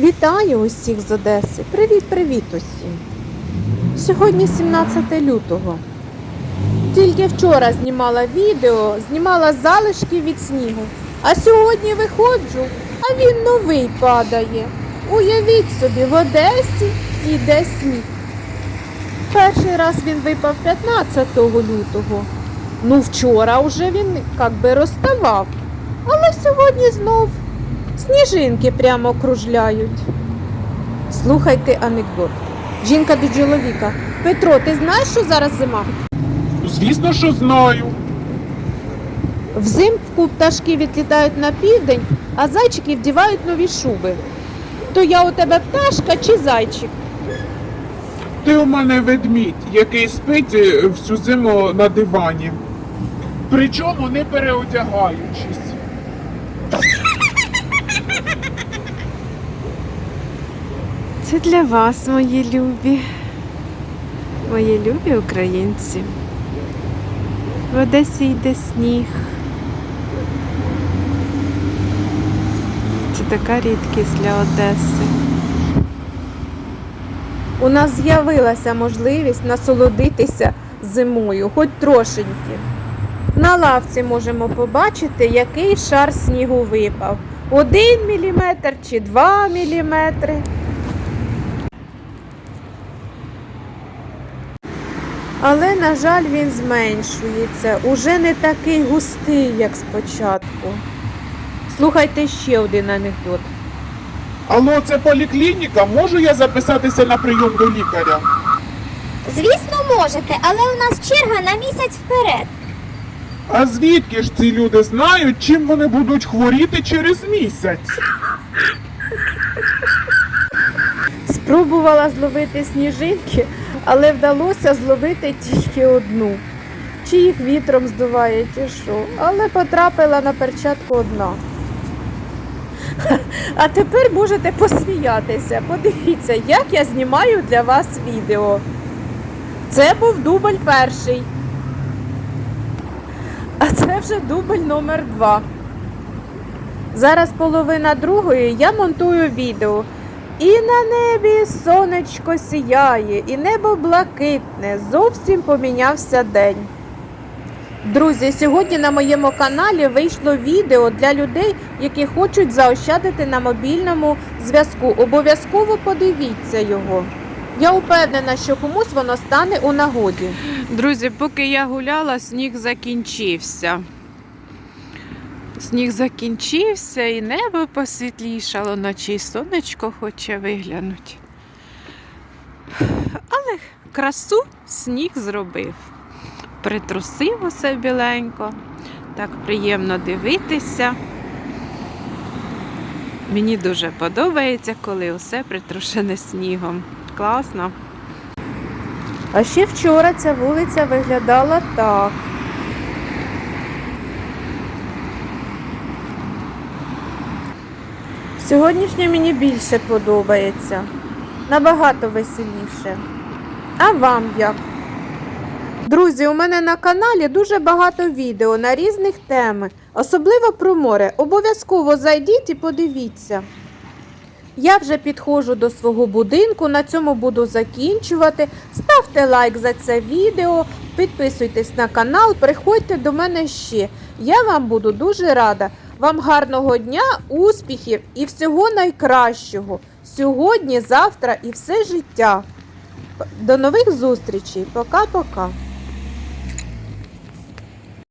Вітаю усіх з Одеси. Привіт-привіт усім. Сьогодні 17 лютого. Тільки вчора знімала відео, знімала залишки від снігу. А сьогодні виходжу, а він новий падає. Уявіть собі, в Одесі йде сніг. Перший раз він випав 15 лютого. Ну, вчора вже він як би розставав. Але сьогодні знов сніжинки прямо кружляють. Слухайте анекдот. Жінка до чоловіка. Петро, ти знаєш, що зараз зима? Звісно, що знаю. Взимку пташки відлітають на південь, а зайчики вдівають нові шуби. То я у тебе пташка чи зайчик? Ти у мене ведмідь, який спить е, всю зиму на дивані. Причому не переодягаючись. Це для вас, мої любі, мої любі українці. В Одесі йде сніг. Це така рідкість для Одеси. У нас з'явилася можливість насолодитися зимою, хоч трошеньки. На лавці можемо побачити, який шар снігу випав. Один міліметр чи два міліметри. Але, на жаль, він зменшується. Уже не такий густий, як спочатку. Слухайте ще один анекдот. Алло, це поліклініка. Можу я записатися на прийом до лікаря? Звісно, можете, але у нас черга на місяць вперед. А звідки ж ці люди знають, чим вони будуть хворіти через місяць? Спробувала зловити сніжинки, але вдалося зловити тільки одну. Чи їх вітром здуває, чи що. Але потрапила на перчатку одна. А тепер можете посміятися. Подивіться, як я знімаю для вас відео. Це був дубль перший. А це вже дубль номер два. Зараз половина другої я монтую відео. І на небі сонечко сіяє, і небо блакитне. Зовсім помінявся день. Друзі, сьогодні на моєму каналі вийшло відео для людей, які хочуть заощадити на мобільному зв'язку. Обов'язково подивіться його. Я впевнена, що комусь воно стане у нагоді. Друзі, поки я гуляла, сніг закінчився. Сніг закінчився і небо посвітлішало, ночі сонечко хоче виглянути. Але красу сніг зробив. Притрусив усе біленько. Так приємно дивитися. Мені дуже подобається, коли усе притрушене снігом. Класно. А ще вчора ця вулиця виглядала так. Сьогоднішнє мені більше подобається. Набагато веселіше. А вам як? Друзі, у мене на каналі дуже багато відео на різних теми, особливо про море. Обов'язково зайдіть і подивіться. Я вже підходжу до свого будинку, на цьому буду закінчувати. Ставте лайк за це відео, підписуйтесь на канал, приходьте до мене ще. Я вам буду дуже рада. Вам гарного дня, успіхів і всього найкращого сьогодні, завтра і все життя. До нових зустрічей. Пока-пока.